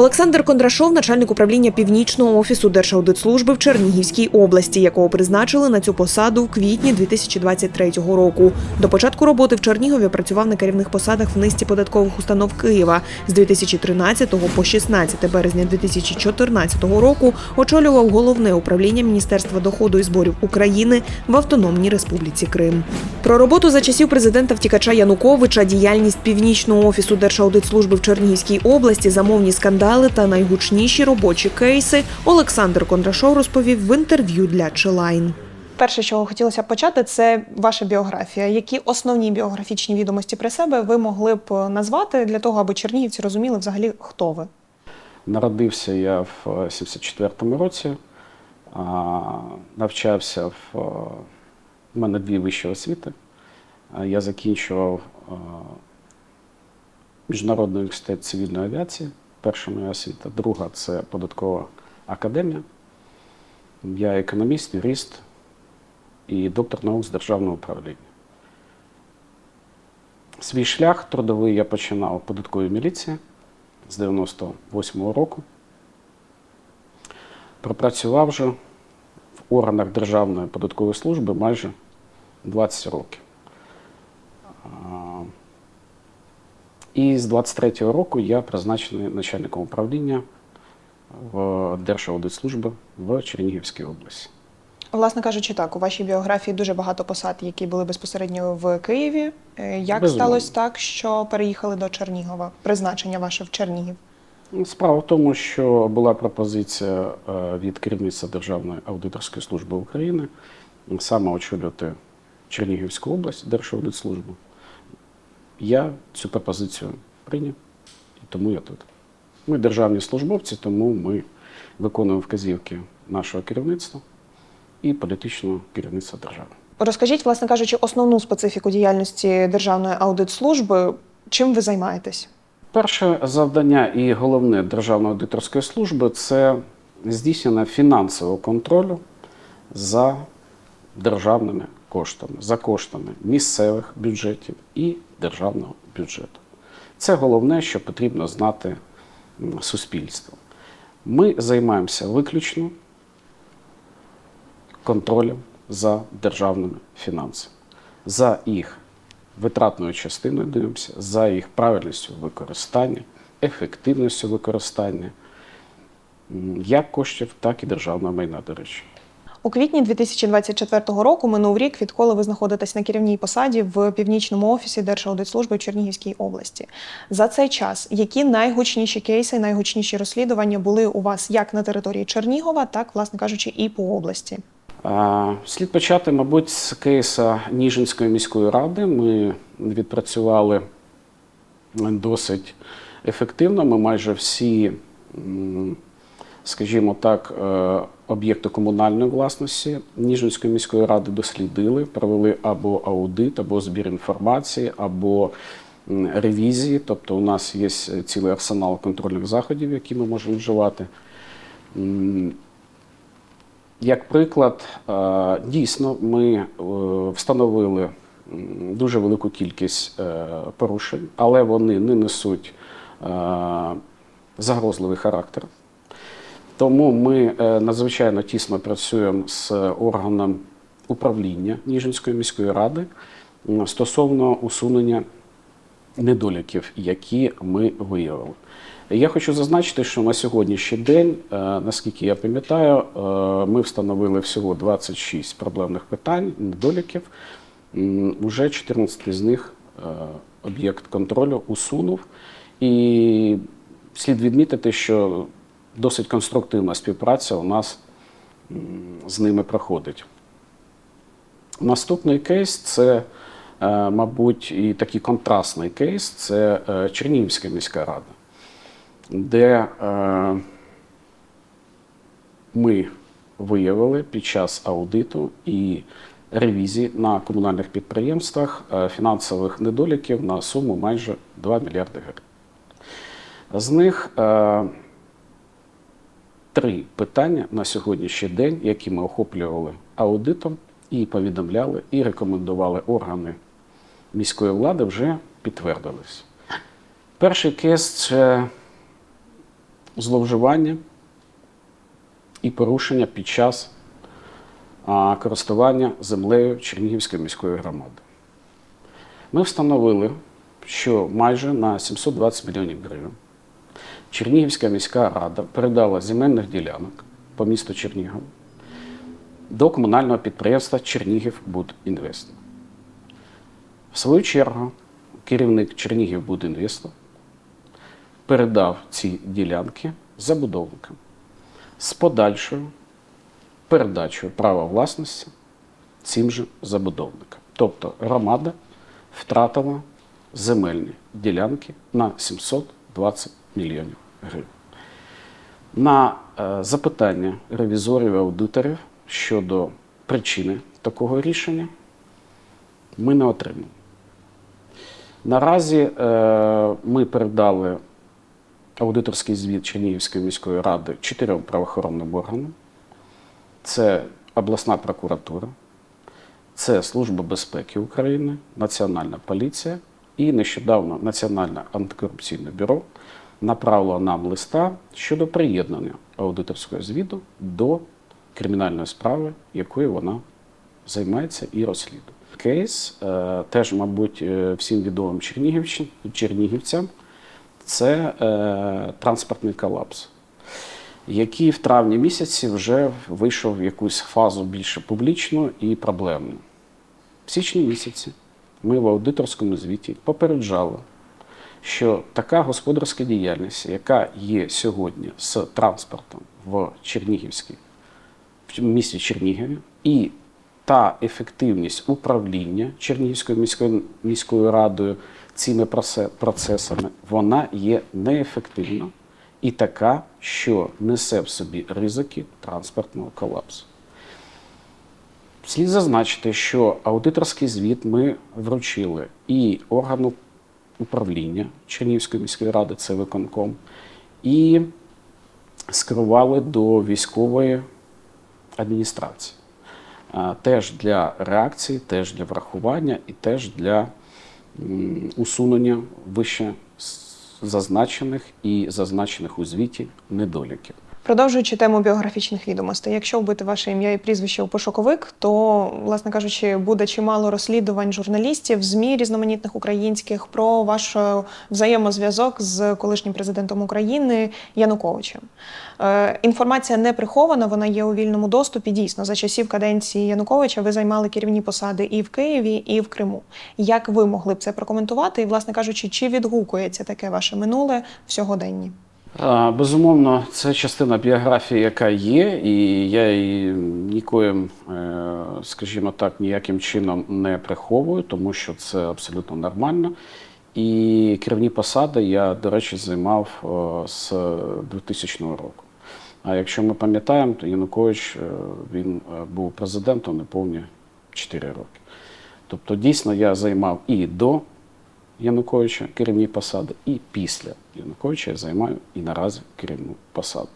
Олександр Кондрашов, начальник управління північного офісу Держаудитслужби в Чернігівській області, якого призначили на цю посаду в квітні 2023 року. До початку роботи в Чернігові працював на керівних посадах в низці податкових установ Києва. З 2013 по 16 березня 2014 року очолював головне управління Міністерства доходу і зборів України в Автономній Республіці Крим. Про роботу за часів президента втікача Януковича, діяльність північного офісу Держаудитслужби в Чернігівській області, замовні скандали та найгучніші робочі кейси Олександр Кондрашов розповів в інтерв'ю для Челайн. Перше, чого хотілося б почати, це ваша біографія. Які основні біографічні відомості про себе ви могли б назвати для того, аби чернігівці розуміли взагалі, хто ви? Народився я в 74-му році, навчався в в мене дві вищі освіти. Я закінчував Міжнародний університет цивільної авіації. Перша моя освіта, друга це податкова академія. Я економіст, юрист і доктор наук з державного управління. Свій шлях трудовий я починав у податковій міліції з 98-го року. Пропрацював вже в органах Державної податкової служби майже 20 років. І з 23-го року я призначений начальником управління в Держаудитслужби в Чернігівській області. Власне кажучи, так, у вашій біографії дуже багато посад, які були безпосередньо в Києві. Е, Як Безумовно. сталося так, що переїхали до Чернігова? Призначення ваше в Чернігів? Справа в тому, що була пропозиція е, від керівництва Державної аудиторської служби України саме очолювати Чернігівську область, Держаудитслужбу. Я цю пропозицію прийняв, і тому я тут. Ми державні службовці, тому ми виконуємо вказівки нашого керівництва і політичного керівництва держави. Розкажіть, власне кажучи, основну специфіку діяльності Державної аудитслужби. Чим ви займаєтесь? Перше завдання і головне Державної аудиторської служби це здійснення фінансового контролю за державними коштами, за коштами місцевих бюджетів і державного бюджету. Це головне, що потрібно знати суспільству. Ми займаємося виключно контролем за державними фінансами, за їх витратною частиною дивимося, за їх правильністю використання, ефективністю використання як коштів, так і державного майна, до речі. У квітні 2024 року минув рік, відколи ви знаходитесь на керівній посаді в північному офісі Держаудитслужби в Чернігівській області. За цей час які найгучніші кейси, найгучніші розслідування були у вас як на території Чернігова, так, власне кажучи, і по області? Слід почати, мабуть, з кейса Ніжинської міської ради. Ми відпрацювали досить ефективно. Ми майже всі, скажімо так, е, об'єкти комунальної власності Ніжинської міської ради дослідили, провели або аудит, або збір інформації, або ревізії. Тобто, у нас є цілий арсенал контрольних заходів, які ми можемо вживати. Як приклад, е, дійсно, ми е, встановили дуже велику кількість е, порушень, але вони не несуть е, загрозливий характер. Тому ми е, надзвичайно тісно працюємо з органом управління Ніжинської міської ради стосовно усунення недоліків, які ми виявили. Я хочу зазначити, що на сьогоднішній день, е, наскільки я пам'ятаю, е, ми встановили всього 26 проблемних питань, недоліків. Уже 14 з них об'єкт контролю усунув. І слід відмітити, що досить конструктивна співпраця у нас з ними проходить. Наступний кейс це, е, мабуть, і такий контрастний кейс це е, Чернігівська міська рада, де е, ми виявили під час аудиту і ревізії на комунальних підприємствах фінансових недоліків на суму майже 2 мільярди гривень. З них три питання на сьогоднішній день, які ми охоплювали аудитом і повідомляли, і рекомендували органи міської влади, вже підтвердились. Перший кейс це зловживання і порушення під час користування землею Чернігівської міської громади. Ми встановили, що майже на 720 мільйонів гривень Чернігівська міська рада передала земельних ділянок по місту Чернігів до комунального підприємства Чернігівбудінвест. В свою чергу, керівник Чернігівбудінвесту передав ці ділянки забудовникам з подальшою передачою права власності цим же забудовникам. Тобто громада втратила земельні ділянки на 720 мільйонів гривень. На е, запитання ревізорів і аудиторів щодо причини такого рішення ми не отримали. Наразі е, ми передали аудиторський звіт Чернігівської міської ради чотирьом правоохоронним органам. Це обласна прокуратура, це Служба безпеки України, Національна поліція і нещодавно Національне антикорупційне бюро направило нам листа щодо приєднання аудиторського звіту до кримінальної справи, якою вона займається і розслідує. Кейс е, теж, мабуть, е, всім відомим чернігівцям це е, транспортний колапс який в травні місяці вже вийшов в якусь фазу більше публічну і проблемну. В січні місяці ми в аудиторському звіті попереджали, що така господарська діяльність, яка є сьогодні з транспортом в Чернігівській, в місті Чернігові, і та ефективність управління Чернігівською міською, міською радою цими процесами, вона є неефективна і така, що несе в собі ризики транспортного колапсу. Слід зазначити, що аудиторський звіт ми вручили і органу управління Чернігівської міської ради, це виконком, і скерували до військової адміністрації. Теж для реакції, теж для врахування і теж для усунення вище зазначених і зазначених у звіті недоліків. Продовжуючи тему біографічних відомостей, якщо вбити ваше ім'я і прізвище у пошуковик, то, власне кажучи, буде чимало розслідувань журналістів, ЗМІ різноманітних українських про ваш е, взаємозв'язок з колишнім президентом України Януковичем. Е, інформація не прихована, вона є у вільному доступі. Дійсно, за часів каденції Януковича ви займали керівні посади і в Києві, і в Криму. Як ви могли б це прокоментувати? І, власне кажучи, чи відгукується таке ваше минуле в сьогоденні? Безумовно, це частина біографії, яка є, і я її нікоїм, е, скажімо так, ніяким чином не приховую, тому що це абсолютно нормально. І керівні посади я, до речі, займав е, з 2000 року. А якщо ми пам'ятаємо, то Янукович е, він був президентом неповні 4 роки. Тобто, дійсно, я займав і до Януковича керівні посади, і після Януковича я займаю і наразі керівну посаду.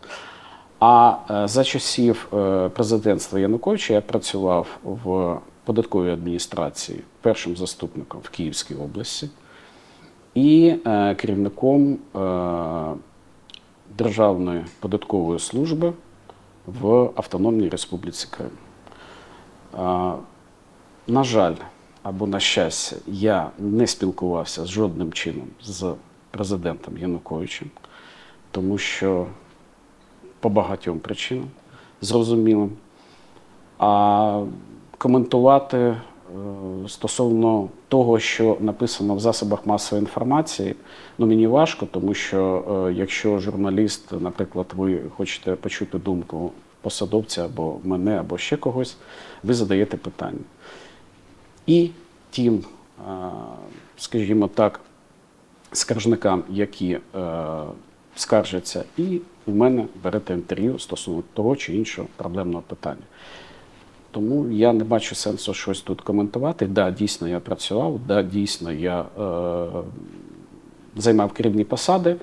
А е, за часів е, президентства Януковича я працював в податковій адміністрації першим заступником в Київській області і е, керівником Державної податкової служби в Автономній Республіці Крим. На жаль, або на щастя, я не спілкувався з жодним чином з президентом Януковичем, тому що по багатьом причинам зрозумілим. А коментувати е, стосовно того, що написано в засобах масової інформації, ну мені важко, тому що е, якщо журналіст, наприклад, ви хочете почути думку посадовця або мене, або ще когось, ви задаєте питання. І тим, е, скажімо так, скаржникам, які е, скаржаться, і у мене берете інтерв'ю стосовно того чи іншого проблемного питання. Тому я не бачу сенсу щось тут коментувати. Да, дійсно я працював, да, дійсно я е, займав керівні посади,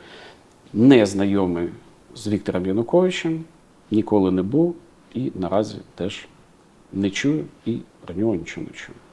не знайомий з Віктором Януковичем, ніколи не був і наразі теж не чую і про нього нічого не чую.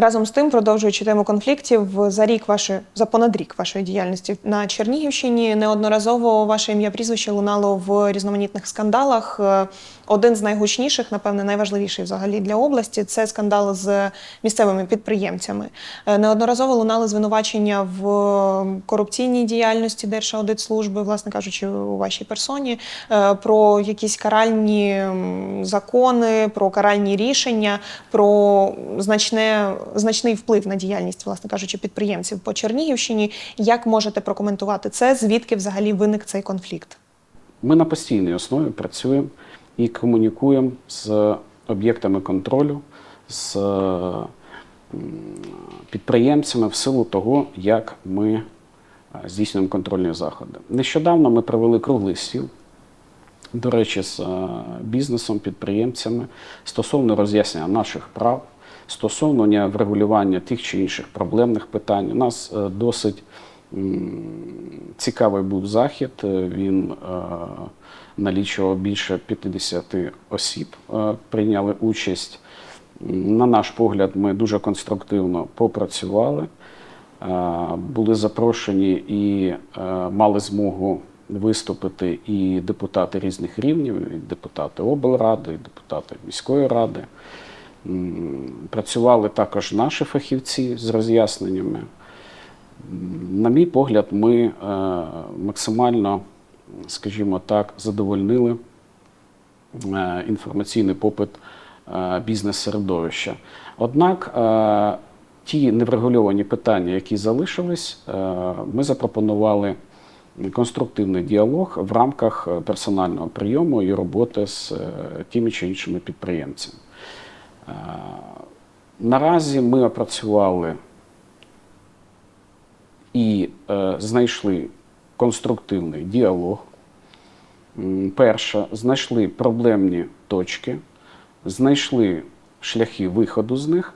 Разом з тим, продовжуючи тему конфліктів, за рік вашої за понад рік вашої діяльності на Чернігівщині неодноразово ваше ім'я прізвище лунало в різноманітних скандалах. Е, Один з найгучніших, напевне, найважливіший взагалі для області це скандал з місцевими підприємцями. Е, Неодноразово лунали звинувачення в корупційній діяльності Держаудитслужби, власне кажучи, у вашій персоні, е, про якісь каральні закони, про каральні рішення, про значне, значний вплив на діяльність, власне кажучи, підприємців по Чернігівщині. Як можете прокоментувати це? Звідки взагалі виник цей конфлікт? Ми на постійній основі працюємо і комунікуємо з об'єктами контролю, з підприємцями в силу того, як ми е, здійснюємо контрольні заходи. Нещодавно ми провели круглий стіл, до речі, з е, бізнесом, підприємцями стосовно роз'яснення наших прав, стосовно врегулювання тих чи інших проблемних питань. У нас е, досить цікавий був захід. Е, Він е, налічував більше 50 осіб, прийняли участь. На наш погляд, ми дуже конструктивно попрацювали. Були запрошені і мали змогу виступити і депутати різних рівнів, і депутати облради, і депутати міської ради. Працювали також наші фахівці з роз'ясненнями. На мій погляд, ми е, максимально, скажімо так, задовольнили е, інформаційний попит е, бізнес-середовища. Однак ті неврегульовані питання, які залишились, ми запропонували конструктивний діалог в рамках персонального прийому і роботи з тими чи іншими підприємцями. Е, Наразі ми опрацювали і е, знайшли конструктивний діалог. Перше, знайшли проблемні точки, знайшли шляхи виходу з них.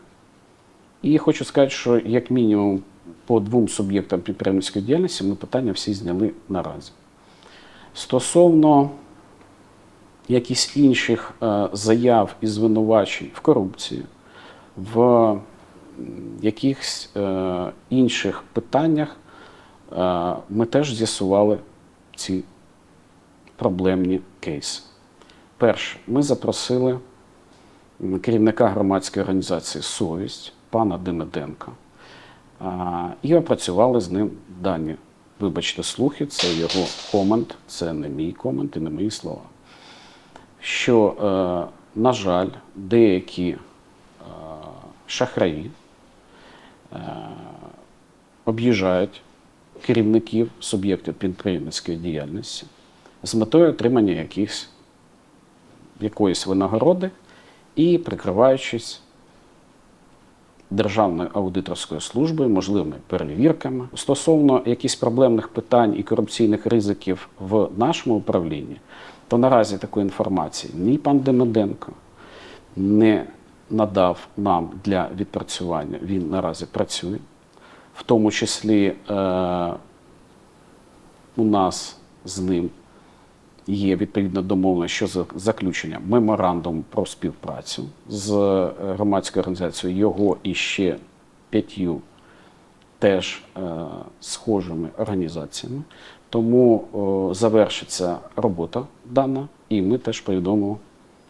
І хочу сказати, що як мінімум по двом суб'єктам підприємницької діяльності ми питання всі зняли наразі. Стосовно якихось інших е, заяв і звинувачень в корупції, в якихось е, інших питаннях, е, ми теж з'ясували ці проблемні кейси. Перше, ми запросили керівника громадської організації Совість пана Демиденка і опрацювали з ним дані. Вибачте, слухи, це його комент, це не мій комент і не мої слова. Що, е, на жаль, деякі е, шахраї е, об'їжджають керівників суб'єктів підприємницької діяльності з метою отримання якихось, якоїсь винагороди і прикриваючись Державною аудиторською службою, можливими перевірками. Стосовно якихось проблемних питань і корупційних ризиків в нашому управлінні, то наразі такої інформації ні пан Демиденко не надав нам для відпрацювання. Він наразі працює, в тому числі е, у нас з ним є відповідна домовленість щодо заключення меморандуму про співпрацю з е, громадською організацією його і ще п'ятью теж е, схожими організаціями. Тому о, завершиться робота дана, і ми теж повідомимо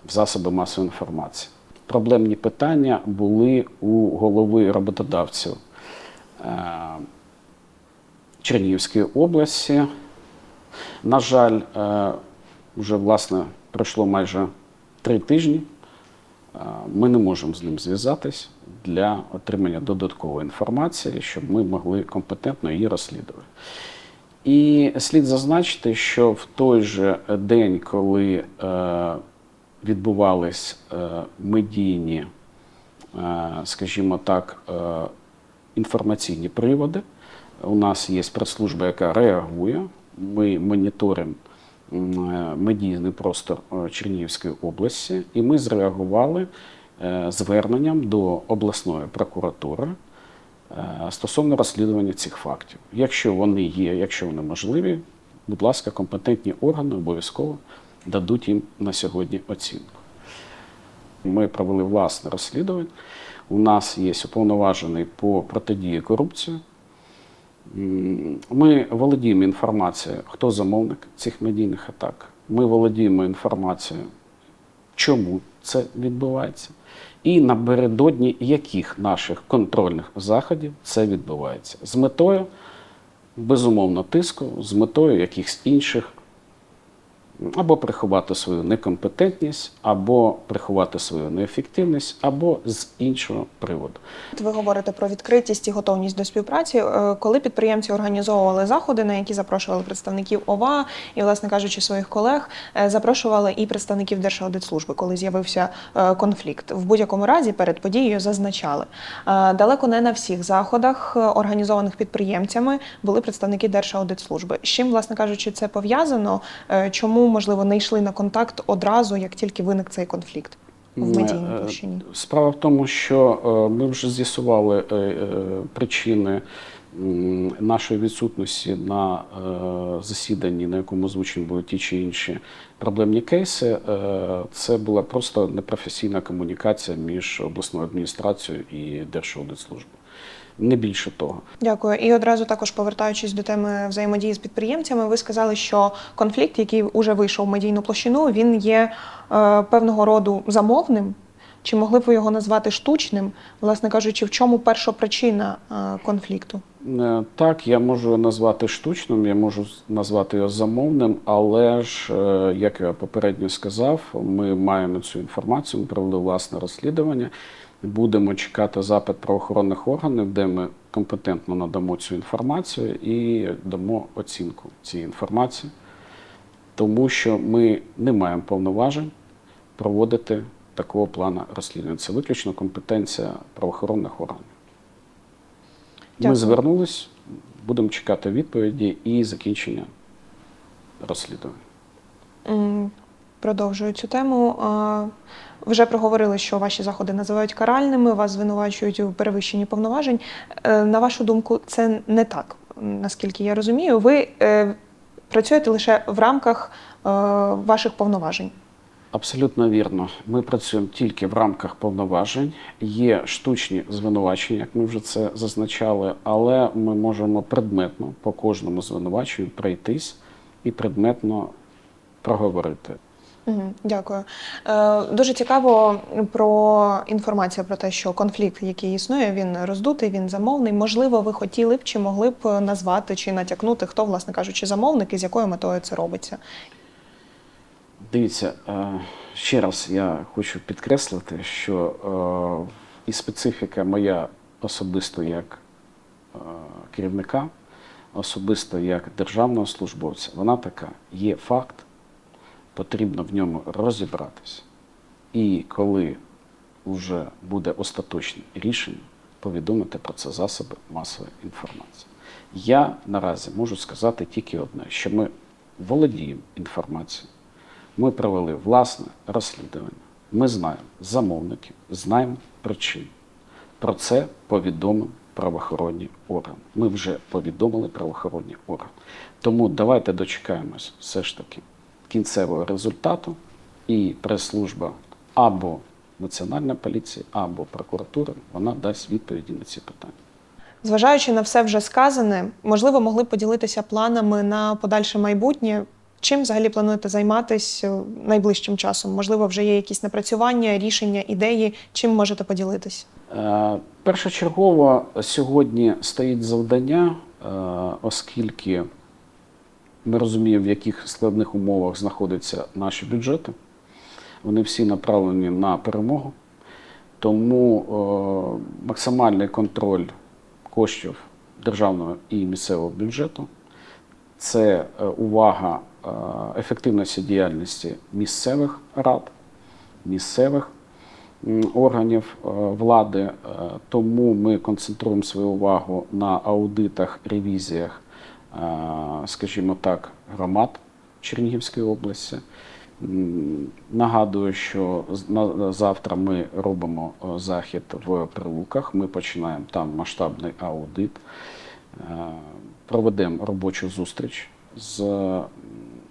в засоби масової інформації. Проблемні питання були у голови роботодавців е, Чернігівської області. На жаль, е, вже власне пройшло майже три тижні. Е, Ми не можемо з ним зв'язатись для отримання додаткової інформації, щоб ми могли компетентно її розслідувати. І слід зазначити, що в той же день, коли е, відбувались е, медійні, е, скажімо так, е, інформаційні приводи, у нас є прес-служба, яка реагує. Ми моніторимо е, медійний простор е, Чернігівської області, і ми зреагували е, зверненням до обласної прокуратури стосовно розслідування цих фактів. Якщо вони є, якщо вони можливі, будь ласка, компетентні органи обов'язково дадуть їм на сьогодні оцінку. Ми провели власне розслідування. У нас є уповноважений по протидії корупції. Ми володіємо інформацією, хто замовник цих медійних атак. Ми володіємо інформацією, чому це відбувається, і напередодні яких наших контрольних заходів це відбувається. З метою, безумовно, тиску, з метою якихось інших або приховати свою некомпетентність, або приховати свою неефективність, або з іншого приводу. Ви говорите про відкритість і готовність до співпраці. Е, Коли підприємці організовували заходи, на які запрошували представників ОВА і, власне кажучи, своїх колег, е, запрошували і представників Держаудитслужби, коли з'явився е, конфлікт. В будь-якому разі перед подією зазначали. Далеко не на всіх заходах, організованих підприємцями, були представники Держаудитслужби. З чим, власне кажучи, це пов'язано? Е, Чому, можливо, не йшли на контакт одразу, як тільки виник цей конфлікт в медійній Е, площині? Справа в тому, що е, ми вже з'ясували е, причини нашої відсутності на засіданні, на якому озвучені були ті чи інші проблемні кейси. Це була просто непрофесійна комунікація між обласною адміністрацією і Держаудитслужбою. Не більше того. Дякую. І одразу також повертаючись до теми взаємодії з підприємцями, ви сказали, що конфлікт, який уже вийшов в медійну площину, він є е, певного роду замовним. Чи могли б ви його назвати штучним? Власне кажучи, в чому перша причина е, конфлікту? Е, Так, я можу його назвати штучним, я можу назвати його замовним, але ж, е, як я попередньо сказав, ми маємо цю інформацію, ми провели власне розслідування. Будемо чекати запит правоохоронних органів, де ми компетентно надамо цю інформацію і дамо оцінку цієї інформації, тому що ми не маємо повноважень проводити такого плану розслідування. Це виключно компетенція правоохоронних органів. Ми звернулись, будемо чекати відповіді і закінчення розслідування. Продовжую цю тему. Вже проговорили, що ваші заходи називають каральними, вас звинувачують у перевищенні повноважень. Е, На вашу думку, це не так, наскільки я розумію. Ви е, працюєте лише в рамках е, ваших повноважень. Абсолютно вірно. Ми працюємо тільки в рамках повноважень. Є штучні звинувачення, як ми вже це зазначали, але ми можемо предметно по кожному звинуваченню пройтись і предметно проговорити. Дякую. Е, Дуже цікаво про інформацію про те, що конфлікт, який існує, він роздутий, він замовний. Можливо, ви хотіли б чи могли б назвати чи натякнути, хто, власне кажучи, замовник і з якою метою це робиться. Дивіться, е, ще раз я хочу підкреслити, що е, і специфіка моя особисто як керівника, особисто як державного службовця, вона така: є факт, потрібно в ньому розібратися. І коли вже буде остаточне рішення, повідомити про це засоби масової інформації. Я наразі можу сказати тільки одне, що ми володіємо інформацією. Ми провели власне розслідування. Ми знаємо замовників, знаємо причин. Про це повідомив правоохоронні органи. Ми вже повідомили правоохоронні органи. Тому давайте дочекаємось все ж таки кінцевого результату, і прес-служба або Національна поліція, або прокуратура вона дасть відповіді на ці питання. Зважаючи на все вже сказане, можливо, могли б поділитися планами на подальше майбутнє. Чим взагалі плануєте займатися найближчим часом? Можливо, вже є якісь напрацювання, рішення, ідеї. Чим можете поділитись? Е, Першочергово сьогодні стоїть завдання, е, оскільки ми розуміємо, в яких складних умовах знаходяться наші бюджети. Вони всі направлені на перемогу. Тому е, максимальний контроль коштів державного і місцевого бюджету це е, увага е, ефективності діяльності місцевих рад, місцевих органів е, влади. Тому ми концентруємо свою увагу на аудитах, ревізіях, скажімо так, громад Чернігівської області. Нагадую, що завтра ми робимо захід в Прилуках. Ми починаємо там масштабний аудит. Проведемо робочу зустріч з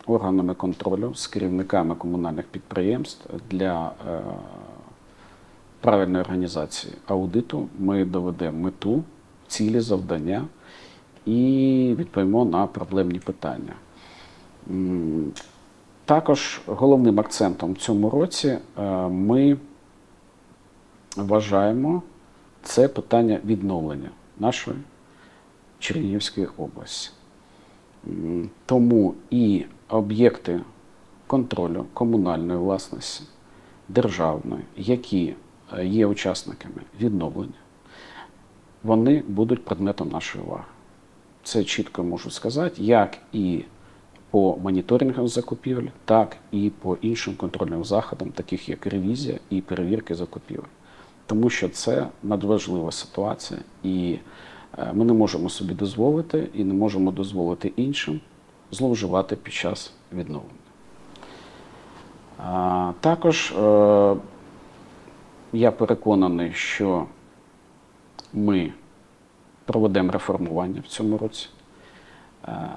органами контролю, з керівниками комунальних підприємств для е, правильної організації аудиту ми доведемо мету, цілі, завдання і відповімо на проблемні питання. Також головним акцентом в цьому році е, ми вважаємо це питання відновлення нашої Чернігівської області. Тому і об'єкти контролю комунальної власності, державної, які е, є учасниками відновлення, вони будуть предметом нашої уваги. Це чітко можу сказати, як і по моніторингам закупівель, так і по іншим контрольним заходам, таких як ревізія і перевірки закупівель. Тому що це надважлива ситуація, і е, ми не можемо собі дозволити і не можемо дозволити іншим зловживати під час відновлення. Також е, я переконаний, що ми проведемо реформування в цьому році. Е,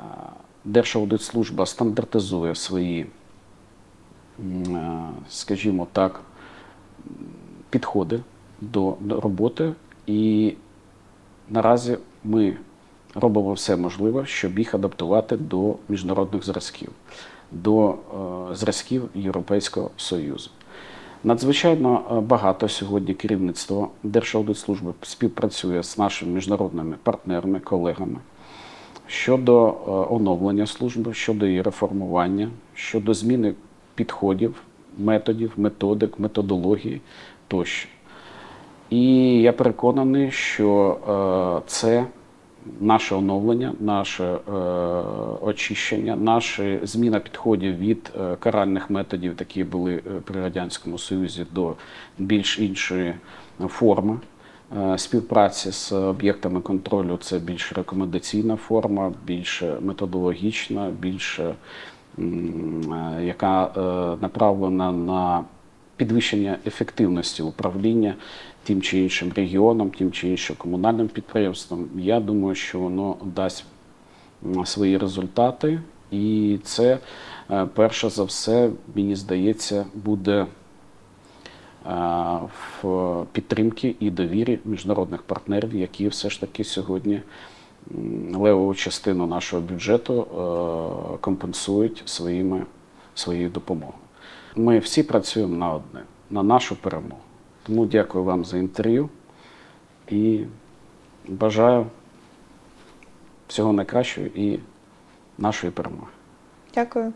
Держаудитслужба стандартизує свої, е, скажімо так, підходи до роботи, і наразі ми робимо все можливе, щоб їх адаптувати до міжнародних зразків, до е, зразків Європейського Союзу. Надзвичайно е, багато сьогодні керівництво Держаудитслужби співпрацює з нашими міжнародними партнерами, колегами щодо е, оновлення служби, щодо її реформування, щодо зміни підходів, методів, методик, методології тощо. І я переконаний, що е, це наше оновлення, наше е, очищення, наша зміна підходів від е, каральних методів, які були е, при Радянському Союзі, до більш іншої форми. е, Співпраці з об'єктами контролю це більш рекомендаційна форма, більш методологічна, більш е, яка направлена на підвищення ефективності управління тим чи іншим регіоном, тим чи іншим комунальним підприємством. Я думаю, що воно дасть свої результати, і це е, перше за все, мені здається, буде е, в підтримки і довірі міжнародних партнерів, які все ж таки сьогодні левову частину нашого бюджету е, компенсують своїми, своєю допомогою. Ми всі працюємо на одне, на нашу перемогу. Тому дякую вам за інтерв'ю і бажаю всього найкращого і нашої перемоги. Дякую.